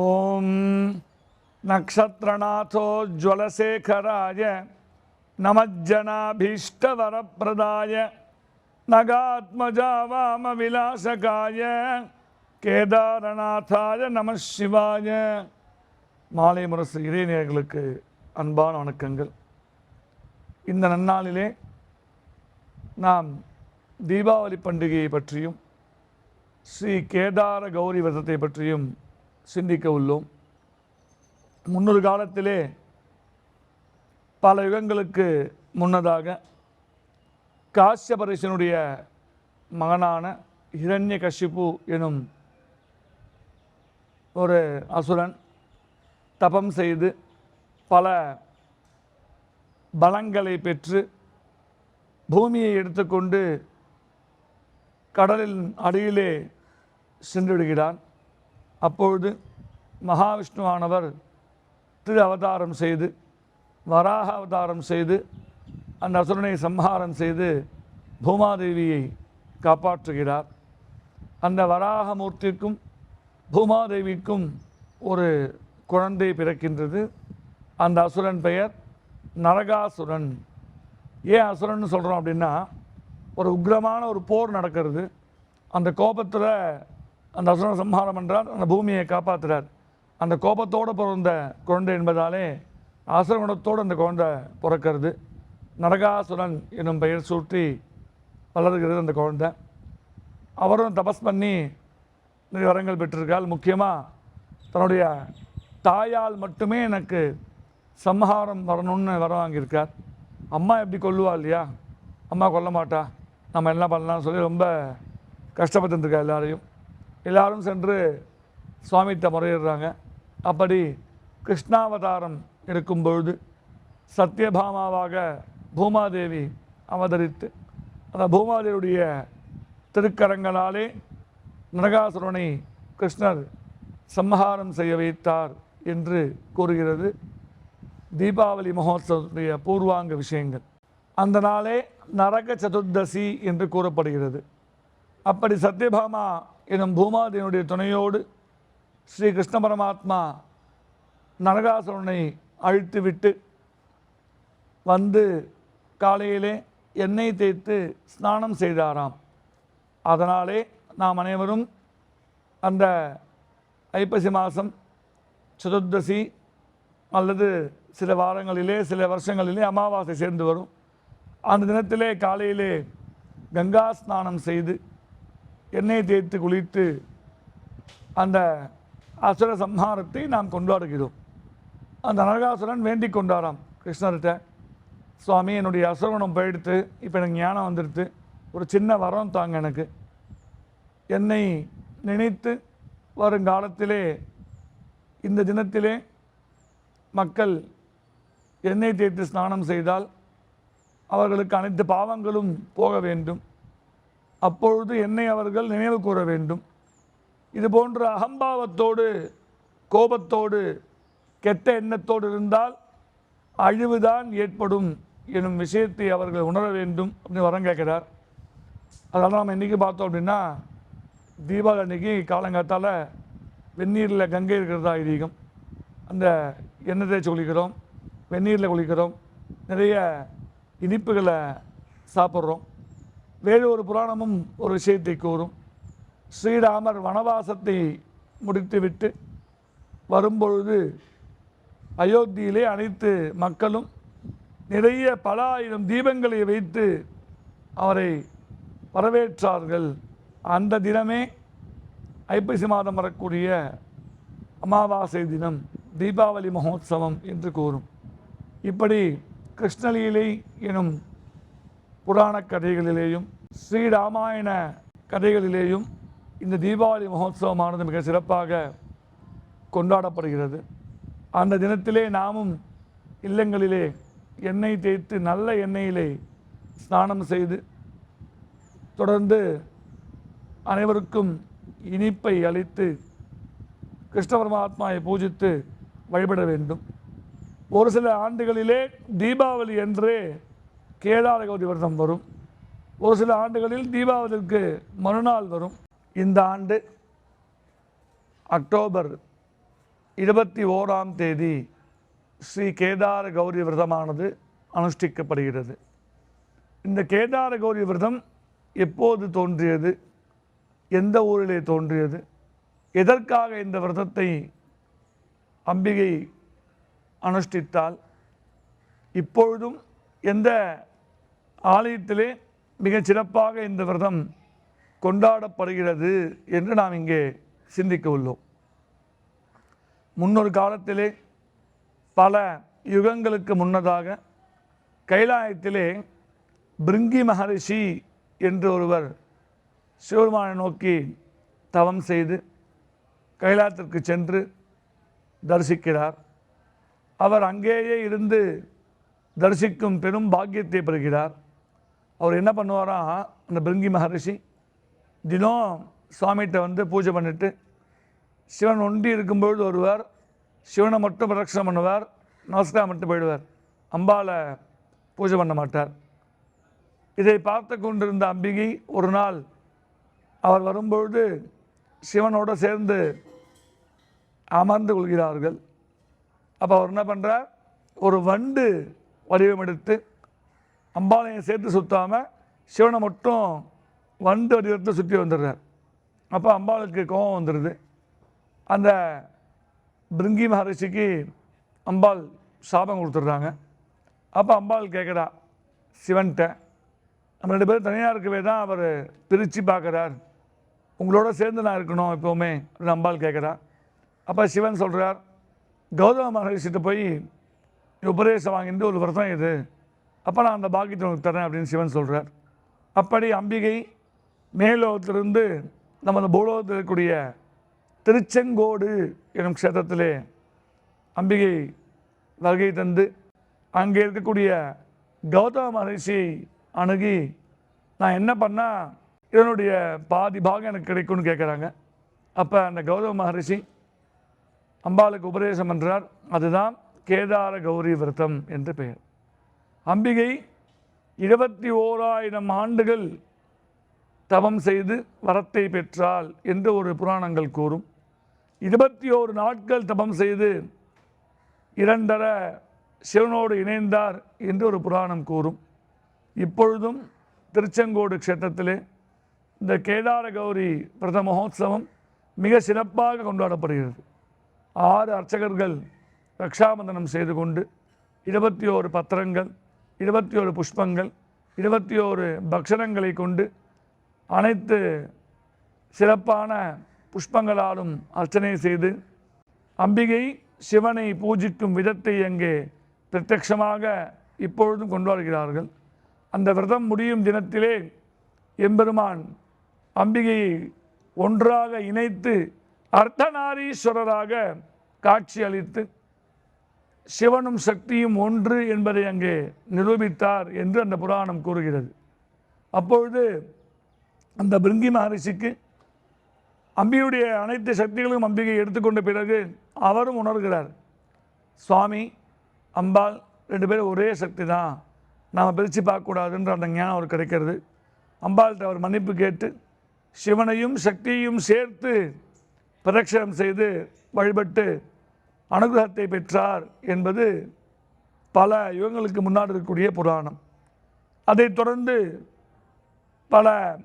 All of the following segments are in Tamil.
ஓம் நக்ஷத்ரநாதோஜ்வலசேகராய நமஜனாபீஷ்டவரப்பிரதாய நகாத்மஜாவாம விலாசகாய கேதாரநாதாய நம சிவாய மாலை முரசு இறைநேயர்களுக்கு அன்பான வணக்கங்கள். இந்த நன்னாளிலே நாம் தீபாவளி பண்டிகையை பற்றியும் ஸ்ரீ கேதார கௌரி விரதத்தை பற்றியும் சிந்திக்க உள்ளோம். முன்னொரு காலத்திலே பல யுகங்களுக்கு முன்னதாக காசியபரிசனுடைய மகனான ஹிரண்ய கஷிப்பு எனும் ஒரு அசுரன் தபம் செய்து பல பலங்களை பெற்று பூமியை எடுத்துக்கொண்டு கடலின் அடியிலே சென்றுவிடுகிறான் அப்பொழுது மகாவிஷ்ணுவானவர் திரு அவதாரம் செய்து வராக அவதாரம் செய்து அந்த அசுரனை சம்ஹாரம் செய்து பூமாதேவியை காப்பாற்றுகிறார். அந்த வராகமூர்த்திக்கும் பூமாதேவிக்கும் ஒரு குழந்தை பிறக்கின்றது. அந்த அசுரன் பெயர் நரகாசுரன். ஏன் அசுரன் சொல்கிறோம் அப்படின்னா ஒரு உக்ரமான ஒரு போர் நடக்கிறது. அந்த கோபத்தில் அந்த அசுரன் சம்ஹாரம் என்றால் அந்த பூமியை காப்பாற்றுறார் அந்த கோபத்தோடு பிறந்த குழந்தை என்பதாலே அசுரகுணத்தோடு அந்த குழந்தை பிறக்கிறது. நரகாசுரன் என்னும் பெயர் சூட்டி வளர்கிறது அந்த குழந்தை. அவரும் தபஸ் பண்ணி நிறைய வரங்கள் பெற்றிருக்காள் முக்கியமாக தன்னுடைய தாயால் மட்டுமே எனக்கு சம்ஹாரம் வரணும்னு வர வாங்கியிருக்கார். அம்மா எப்படி கொல்லுவா இல்லையா? அம்மா கொல்ல மாட்டா. நம்ம என்ன பண்ணலாம்னு சொல்லி ரொம்ப கஷ்டப்பட்டுருக்கா எல்லாரையும். எல்லாரும் சென்று சுவாமிகிட்ட முறையிடுறாங்க. அப்படி கிருஷ்ணாவதாரம் இருக்கும் பொழுது சத்யபாமாவாக பூமாதேவி அவதரித்து அந்த பூமாதேவியுடைய திருக்கரங்களாலே நரகாசுரனை கிருஷ்ணர் சம்ஹாரம் செய்ய வைத்தார் என்று கூறுகிறது. தீபாவளி மகோத்சவத்துடைய பூர்வாங்க விஷயங்கள். அந்த நாளே நரக சதுர்தசி என்று கூறப்படுகிறது. அப்படி சத்யபாமா எனும் பூமாதேவனுடைய துணையோடு ஸ்ரீ கிருஷ்ண பரமாத்மா நரகாசுரனை அழித்துவிட்டு வந்து காலையிலே எண்ணெய் தேய்த்து ஸ்நானம் செய்தாராம். அதனாலே நாம் அனைவரும் அந்த ஐப்பசி மாதம் சதுர்தசி அல்லது சில வாரங்களிலே சில வருஷங்களிலே அமாவாசை சேர்ந்து வரும். அந்த தினத்திலே காலையிலே கங்கா ஸ்நானம் செய்து எண்ணெய் தேய்த்து குளித்து அந்த அசுர சம்ஹாரத்தை நாம் கொண்டாடுகிறோம். அந்த நரகாசுரன் வேண்டி கொண்டாராம் கிருஷ்ணர்கிட்ட. சுவாமி என்னுடைய அசுரகுணம் போயிடுத்து இப்போ எனக்கு ஞானம் வந்துடுத்து. ஒரு சின்ன வரம் தாங்க எனக்கு. என்னை நினைத்து வருங்காலத்திலே இந்த தினத்திலே மக்கள் எண்ணெய் தேய்த்து ஸ்நானம் செய்தால் அவர்களுக்கு அனைத்து பாவங்களும் போக வேண்டும். அப்பொழுது என்னை அவர்கள் நினைவு கூற வேண்டும். இது போன்ற அகம்பாவத்தோடு கோபத்தோடு கெட்ட எண்ணத்தோடு இருந்தால் அழிவுதான் ஏற்படும் எனும் விஷயத்தை அவர்கள் உணர வேண்டும் அப்படின்னு வரம் கேட்கிறார். அதனால் நம்ம இன்றைக்கி பார்த்தோம் அப்படின்னா தீபாவளி அன்னைக்கு காலங்காத்தால் வெந்நீரில் கங்கை இருக்கிறதா ஐதீகம். அந்த எண்ணெய் தேய்ச்சி குளிக்கிறோம் வெந்நீரில் குளிக்கிறோம் நிறைய இனிப்புகளை சாப்பிட்றோம். வேறு ஒரு புராணமும் ஒரு விஷயத்தை கூறும். ஸ்ரீராமர் வனவாசத்தை முடித்துவிட்டு வரும்பொழுது அயோத்தியிலே அனைத்து மக்களும் நிறைய பல ஆயிரம் தீபங்களை வைத்து அவரை வரவேற்றார்கள். அந்த தினமே ஐப்பசி மாதம் வரக்கூடிய அமாவாசை தினம் தீபாவளி மகோத்சவம் என்று கூறும். இப்படி கிருஷ்ணலீலை எனும் புராண கதைகளிலேயும் ஸ்ரீராமாயண கதைகளிலேயும் இந்த தீபாவளி மகோத்சவமானது மிக சிறப்பாக கொண்டாடப்படுகிறது. அந்த தினத்திலே நாமும் இல்லங்களிலே எண்ணெய் தேய்த்து நல்ல எண்ணெயிலே ஸ்நானம் செய்து தொடர்ந்து அனைவருக்கும் இனிப்பை அளித்து கிருஷ்ண பரமாத்மாவை பூஜித்து வழிபட வேண்டும். ஒரு சில ஆண்டுகளிலே தீபாவளி என்றே கேதார கௌரி விரதம் வரும். ஒரு சில ஆண்டுகளில் தீபாவளிக்கு மறுநாள் வரும். இந்த ஆண்டு அக்டோபர் இருபத்தி ஓராம் தேதி ஸ்ரீ கேதார கௌரி விரதமானது அனுஷ்டிக்கப்படுகிறது. இந்த கேதார கௌரி விரதம் எப்போது தோன்றியது? எந்த ஊரிலே தோன்றியது? எதற்காக இந்த விரதத்தை அம்பிகை அனுஷ்டித்தால் இப்பொழுதும் எந்த ஆலயத்திலே மிகச் சிறப்பாக இந்த விரதம் கொண்டாடப்படுகிறது என்று நாம் இங்கே சிந்திக்க உள்ளோம். முன்னொரு காலத்திலே பல யுகங்களுக்கு முன்னதாக கைலாயத்திலே பிருங்கி மகரிஷி என்று ஒருவர் சிவருமானை நோக்கி தவம் செய்து கைலாயத்திற்கு சென்று தரிசிக்கிறார். அவர் அங்கேயே இருந்து தரிசிக்கும் பெரும் பாக்கியத்தை பெறுகிறார். அவர் என்ன பண்ணுவாராம் அந்த பிருங்கி மகரிஷி தினம் சுவாமிகிட்ட வந்து பூஜை பண்ணிட்டு சிவன் ஒண்டி இருக்கும்பொழுது வருவார் சிவனை மட்டும் பிரதட்சணம் பண்ணுவார் நமஸ்காரம் மட்டும் போயிடுவார். அம்பாளை பூஜை பண்ண மாட்டார். இதை பார்த்து கொண்டிருந்த அம்பிகை ஒரு நாள் அவர் வரும்பொழுது சிவனோடு சேர்ந்து அமர்ந்து கொள்கிறார்கள். அப்போ அவர் என்ன பண்ணுறார் ஒரு வண்டு வடிவம் எடுத்து அம்பாளையும் சேர்த்து சுற்றாமல் சிவனை மட்டும் வண்டு வடிவத்தை சுற்றி வந்துடுறார். அப்போ அம்பாளுக்கு கோபம் வந்துடுது. அந்த பிருங்கி மகரிஷிக்கு அம்பாள் சாபம் கொடுத்துட்றாங்க. அப்போ அம்பாள் கேட்குறா சிவன்கிட்ட நம்ம ரெண்டு பேரும் தனியாக இருக்கவே தான் அவர் பிரித்து பார்க்குறார் உங்களோட சேர்ந்து நான் இருக்கணும் எப்போவுமே அப்படின்னு அம்பாள் கேட்குறா அப்போ சிவன் சொல்கிறார் கௌதம மகரிஷிட்ட போய் உபதேசம் வாங்கிட்டு ஒரு விரதம் இது அப்போ நான் அந்த பாக்கியத்தை உனக்கு தரேன் அப்படின்னு சிவன் சொல்கிறார் அப்படி அம்பிகை மேலோகத்திலிருந்து நமது பூலோகத்தில் இருக்கக்கூடிய திருச்செங்கோடு எனும் க்ஷேத்திரத்திலே அம்பிகை வருகை தந்து அங்கே இருக்கக்கூடிய கௌதம மகரிஷியை அணுகி நான் என்ன பண்ணால் இதனுடைய பாதி பாகம் எனக்கு கிடைக்கும்னு கேட்குறாங்க அப்போ அந்த கௌதம மகரிஷி அம்பாளுக்கு உபதேசம் பண்ணுறார் அதுதான் கேதார கௌரி விரதம் என்று பெயர். அம்பிகை இருபத்தி ஓராயிரம் ஆண்டுகள் தவம் செய்து வரத்தை பெற்றாள் என்று ஒரு புராணங்கள் கூறும். இருபத்தி ஓரு நாட்கள் தபம் செய்து இரண்டர சிவனோடு இணைந்தார் என்று ஒரு புராணம் கூறும். இப்பொழுதும் திருச்செங்கோடு க்ஷேத்திரத்திலே இந்த கேதார கௌரி பிரத மகோத்சவம் மிக சிறப்பாக கொண்டாடப்படுகிறது. ஆறு அர்ச்சகர்கள் ரக்ஷாபந்தனம் செய்து கொண்டு இருபத்தி ஓரு பத்திரங்கள் இருபத்தி ஓரு புஷ்பங்கள் இருபத்தி ஓரு பக்ஷணங்களை கொண்டு அனைத்து சிறப்பான புஷ்பங்களாலும் அர்ச்சனை செய்து அம்பிகை சிவனை பூஜிக்கும் விதத்தை அங்கே பிரத்யட்சமாக இப்பொழுதும் கொண்டாடுகிறார்கள். அந்த விரதம் முடியும் தினத்திலே எம்பெருமான் அம்பிகையை ஒன்றாக இணைத்து அர்த்தநாரீஸ்வரராக காட்சி அளித்து சிவனும் சக்தியும் ஒன்று என்பதை அங்கே நிரூபித்தார் என்று அந்த புராணம் கூறுகிறது. அப்பொழுது அந்த பிருங்கி மகரிஷிக்கு அம்பியுடைய அனைத்து சக்திகளும் அம்பிகை எடுத்துக்கொண்ட பிறகு அவரும் உணர்கிறார் சுவாமி அம்பாள் ரெண்டு பேரும் ஒரே சக்தி தான் நாம் பிரித்து பார்க்கக்கூடாதுன்ற அந்த ஞானம் அவர் கிடைக்கிறது. அம்பாள்கிட்ட அவர் மன்னிப்பு கேட்டு சிவனையும் சக்தியையும் சேர்த்து பிரதட்சணம் செய்து வழிபட்டு அனுகிரகத்தை பெற்றார் என்பது பல யுகங்களுக்கு முன்னாடி இருக்கக்கூடிய புராணம். அதைத் தொடர்ந்து பல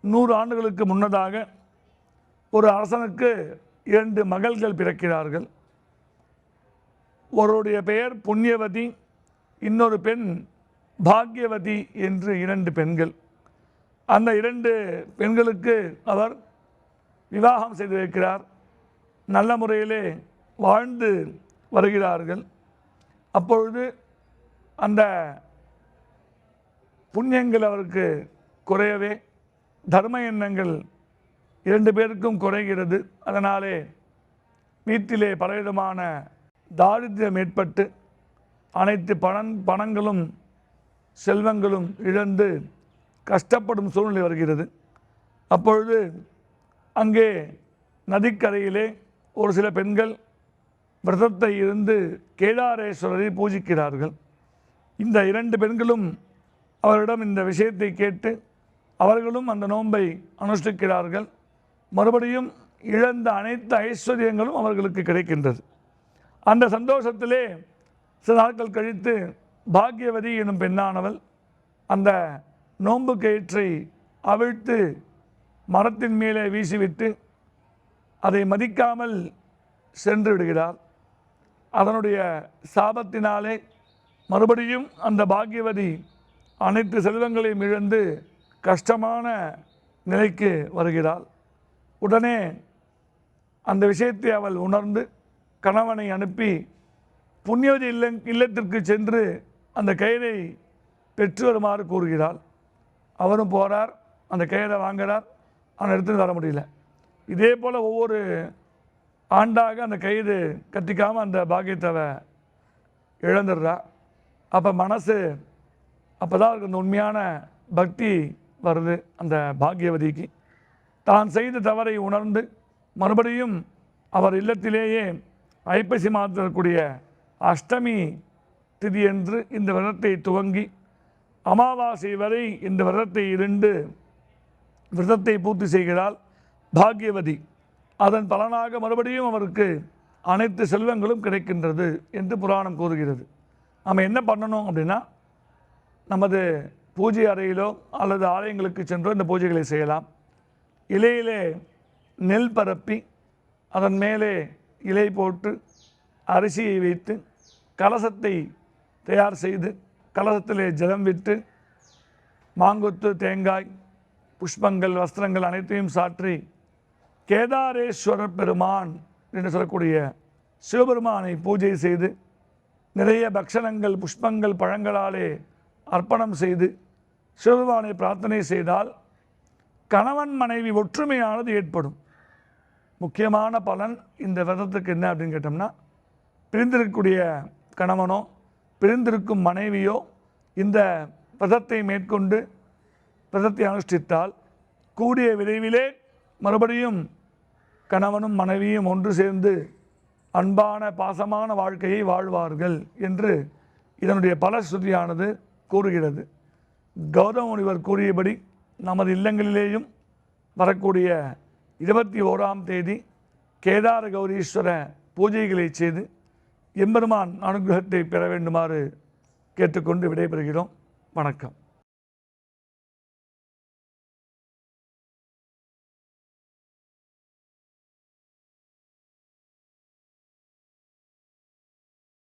நூறு ஆண்டுகளுக்கு முன்னதாக ஒரு அரசனுக்கு இரண்டு மகள்கள் பிறக்கிறார்கள். ஒருவருடைய பெயர் புண்ணியவதி இன்னொரு பெண் பாக்யவதி என்று இரண்டு பெண்கள். அந்த இரண்டு பெண்களுக்கு அவர் விவாகம் செய்து வைக்கிறார். நல்ல முறையிலே வாழ்ந்து வருகிறார்கள். அப்பொழுது அந்த புண்ணியங்கள் அவருக்கு குறையவே தர்ம எண்ணங்கள் இரண்டு பேருக்கும் குறைகிறது. அதனாலே வீட்டிலே பலவிதமான தாரித்திரம் ஏற்பட்டு அனைத்து பணம் பணங்களும் செல்வங்களும் இழந்து கஷ்டப்படும் சூழ்நிலை வருகிறது. அப்பொழுது அங்கே நதிக்கரையிலே ஒரு சில பெண்கள் விரதத்தை இருந்து கேதாரேஸ்வரரை பூஜிக்கிறார்கள். இந்த இரண்டு பெண்களும் அவரிடம் இந்த விஷயத்தை கேட்டு அவர்களும் அந்த நோன்பை அனுஷ்டிக்கிறார்கள். மறுபடியும் இழந்த அனைத்து ஐஸ்வர்யங்களும் அவர்களுக்கு கிடைக்கின்றது. அந்த சந்தோஷத்திலே சில நாட்கள் கழித்து பாக்யவதி எனும் பெண்ணானவள் அந்த நோன்பு கயிற்றை அவிழ்த்து மரத்தின் மேலே வீசிவிட்டு அதை மதிக்காமல் சென்று விடுகிறார். அதனுடைய சாபத்தினாலே மறுபடியும் அந்த பாக்யவதி அனைத்து செல்வங்களையும் இழந்து கஷ்டமான நிலைக்கு வருகிறாள். உடனே அந்த விஷயத்தை அவள் உணர்ந்து கணவனை அனுப்பி புண்ணியவதி இல்ல இல்லத்திற்கு சென்று அந்த கயிறை பெற்று வருமாறு கூறுகிறாள். அவரும் போகிறார் அந்த கயிறை வாங்குகிறார் அவனை எடுத்துன்னு வர முடியல. இதே போல் ஒவ்வொரு ஆண்டாக அந்த கைது கத்திக்காமல் அந்த பாக்கியத்தை இழந்துடுறா. அப்போ மனசு அப்போ தான் அவருக்கு அந்த உண்மையான பக்தி வருது அந்த பாக்யவதிக்கு தான் செய்த தவறை உணர்ந்து மறுபடியும் அவர் இல்லத்திலேயே ஐப்பசி மாதத்தில் அஷ்டமி திதி என்று இந்த விரதத்தை துவங்கி அமாவாசை வரை இந்த விரதத்தை இருந்து விரதத்தை பூர்த்தி செய்கிறாள் பாக்யவதி அதன் பலனாக மறுபடியும் அவருக்கு அனைத்து செல்வங்களும் கிடைக்கின்றது என்று புராணம் கூறுகிறது. நம்ம என்ன பண்ணணும் அப்படின்னா நமது பூஜை அறையிலோ அல்லது ஆலயங்களுக்கு சென்றோ இந்த பூஜைகளை செய்யலாம். இலையிலே நெல் பரப்பி அதன் மேலே இலை போட்டு அரிசியை வைத்து கலசத்தை தயார் செய்து கலசத்திலே ஜலம் விட்டு மாங்கொத்து தேங்காய் புஷ்பங்கள் வஸ்திரங்கள் அனைத்தையும் சாற்றி கேதாரேஸ்வரர் பெருமான் என்று சொல்லக்கூடிய சிவபெருமானை பூஜை செய்து நிறைய பக்ஷணங்கள் புஷ்பங்கள் பழங்களாலே அர்ப்பணம் செய்து சிவபெருமானை பிரார்த்தனை செய்தால் கணவன் மனைவி ஒற்றுமையானது ஏற்படும். முக்கியமான பலன் இந்த விரதத்துக்கு என்ன அப்படின்னு கேட்டோம்னா பிரிந்திருக்கக்கூடிய கணவனோ பிரிந்திருக்கும் மனைவியோ இந்த விரதத்தை மேற்கொண்டு விரதத்தை அனுஷ்டித்தால் கூடிய விரைவிலே மறுபடியும் கணவனும் மனைவியும் ஒன்று சேர்ந்து அன்பான பாசமான வாழ்க்கையை வாழ்வார்கள் என்று இதனுடைய பல ஸ்ருதியானது கூறுகிறது. கௌதம முனிவர் கூறியபடி நமது இல்லங்களிலேயும் வரக்கூடிய இருபத்தி ஓராம் தேதி கேதார கௌரீஸ்வர பூஜைகளை செய்து எம்பெருமான் அனுகிரகத்தை பெற வேண்டுமாறு கேட்டுக்கொண்டு விடைபெறுகிறோம். வணக்கம்.